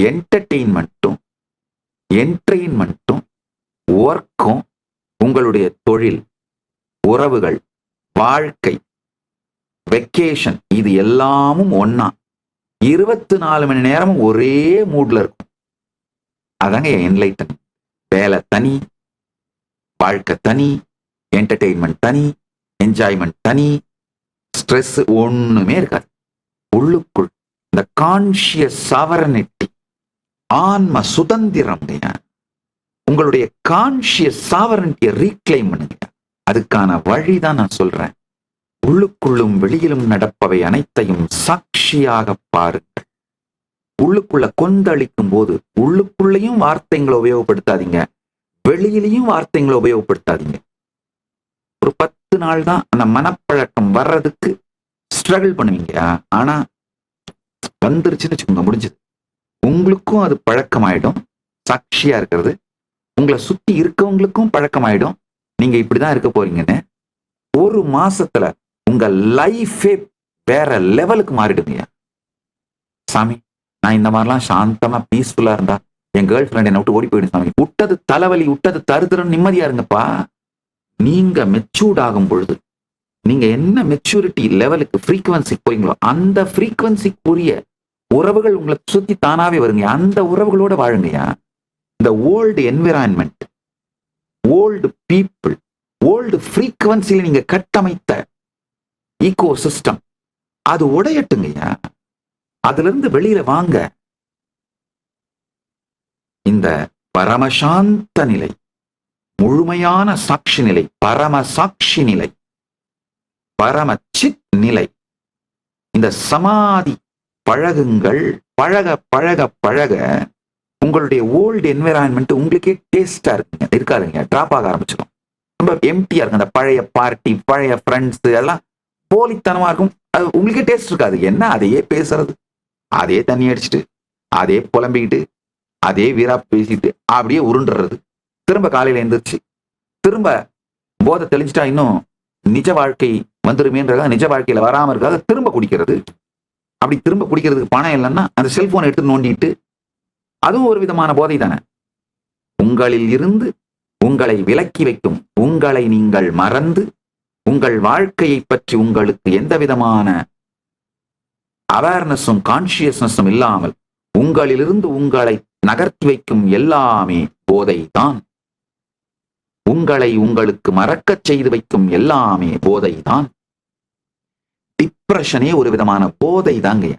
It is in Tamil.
என்டர்டெயின்மெண்ட்டும் என்டர்டெயின்மெண்ட்டும் ஒர்க்கும் உங்களுடைய தொழில் உறவுகள் வாழ்க்கை வெக்கேஷன் இது எல்லாமும் ஒன்றா இருபத்தி நாலு மணி நேரமும் ஒரே மூட்ல இருக்கும். அதாங்க என்லைட்டன் வேலை தனி வாழ்க்கை தனி என்டர்டெயின்மெண்ட் தனி என்ஜாய்மெண்ட் தனி ஸ்ட்ரெஸ் ஒன்றுமே இருக்காது. உள்ளுக்குள் இந்த கான்ஷியஸ் சாவரனிட்டி ஆன்ம சுதந்திரம் உங்களுடைய கான்சியஸ் சாவரனிட்டியை ரீக்ளைம் பண்ணுங்க அதுக்கான வழி தான் நான் சொல்றேன். உள்ளுக்குள்ளும் வெளியிலும் நடப்பவை அனைத்தையும் சாட்சியாக பாருங்கள் உள்ளுக்குள்ள கொந்தளிக்கும் போது உள்ளுக்குள்ளேயும் வார்த்தைங்களை உபயோகப்படுத்தாதீங்க. வெளியிலையும் வார்த்தைங்களை உபயோகப்படுத்தாதீங்க. ஒரு பத்து நாள் தான் அந்த மனப்பழக்கம் வர்றதுக்கு ஸ்ட்ரகிள் பண்ணுவீங்க. ஆனா வந்துருச்சுன்னு வச்சுக்கோங்க முடிஞ்சது. உங்களுக்கும் அது பழக்கமாயிடும். சாட்சியா இருக்கிறது. உங்களை சுத்தி இருக்கவங்களுக்கும் பழக்கமாயிடும். நீங்க இப்படிதான் இருக்க போறீங்கன்னு ஒரு மாசத்துல உங்க லைஃபே வேற லெவலுக்கு மாறிடுங்கய்யா சாமி நான் இந்த மாதிரிலாம் சாந்தமா பீஸ்ஃபுல்லா இருந்தா என் கேர்ள் ஃப்ரெண்ட் என்ன விட்டு ஓடி போயிடும் சாமி. விட்டது தலைவலி விட்டது தருதரம் நிம்மதியா இருங்கப்பா. நீங்க மெச்சூர்ட் ஆகும் பொழுது நீங்க என்ன மெச்சூரிட்டி லெவலுக்கு ஃப்ரீக்குவன்சி போறீங்களோ அந்த ஃப்ரீக்குவன்சிக்குரிய உறவுகள் உங்களை சுத்தி தானாவே வருங்க. அந்த உறவுகளோட வாழுங்கயா இந்த old environment old people old ஃப்ரீக்குவன்சியில் நீங்க கட்டமைத்த ஈகோ சிஸ்டம் அது உடையட்டுங்கய்யா அதுல இருந்து வெளியில வாங்க. இந்த பரமசாந்த நிலை முழுமையான சாட்சி நிலை பரம சாட்சி நிலை பரம சித் நிலை இந்த சமாதி பழகுங்கள். பழக பழக பழக. உங்களுடைய ஓல்டு என்விரான்மெண்ட் உங்களுக்கே டேஸ்டா இருக்குங்க. இருக்காதுங்க டிராப் ஆக ஆரம்பிச்சிடும். ரொம்ப எம்டியா இருக்கும். அந்த பழைய பார்ட்டி பழைய ஃப்ரெண்ட்ஸ் எல்லாம் போலித்தனமா இருக்கும். அது உங்களுக்கே டேஸ்ட் இருக்காது. என்ன? அதையே பேசுறது. அதே தண்ணி அடிச்சுட்டு அதே புலம்பிக்கிட்டு அதே வீரா பேசிட்டு அப்படியே உருண்டுறது. திரும்ப காலையில எழுந்திரிச்சு திரும்ப போதை தெளிஞ்சிட்டா இன்னும் நிஜ வாழ்க்கை வந்துருமேன்றதா நிஜ வாழ்க்கையில வராமல் இருக்காது திரும்ப குடிக்கிறது. அப்படி திரும்ப குடிக்கிறதுக்கு பணம் இல்லைன்னா அந்த செல்போனை எடுத்து நோண்டிட்டு அதுவும் ஒரு விதமான போதை தானே. உங்களில் இருந்து உங்களை விலக்கி வைக்கும் உங்களை நீங்கள் மறந்து உங்கள் வாழ்க்கையை பற்றி உங்களுக்கு எந்த விதமான அவேர்னஸும் கான்சியஸ்னஸும் இல்லாமல் உங்களிலிருந்து உங்களை நகர்த்தி வைக்கும் எல்லாமே போதை தான். உங்களை உங்களுக்கு மறக்கச் செய்து வைக்கும் எல்லாமே போதை தான். டிப்ரெஷனே ஒரு விதமான போதை தாங்கய்யா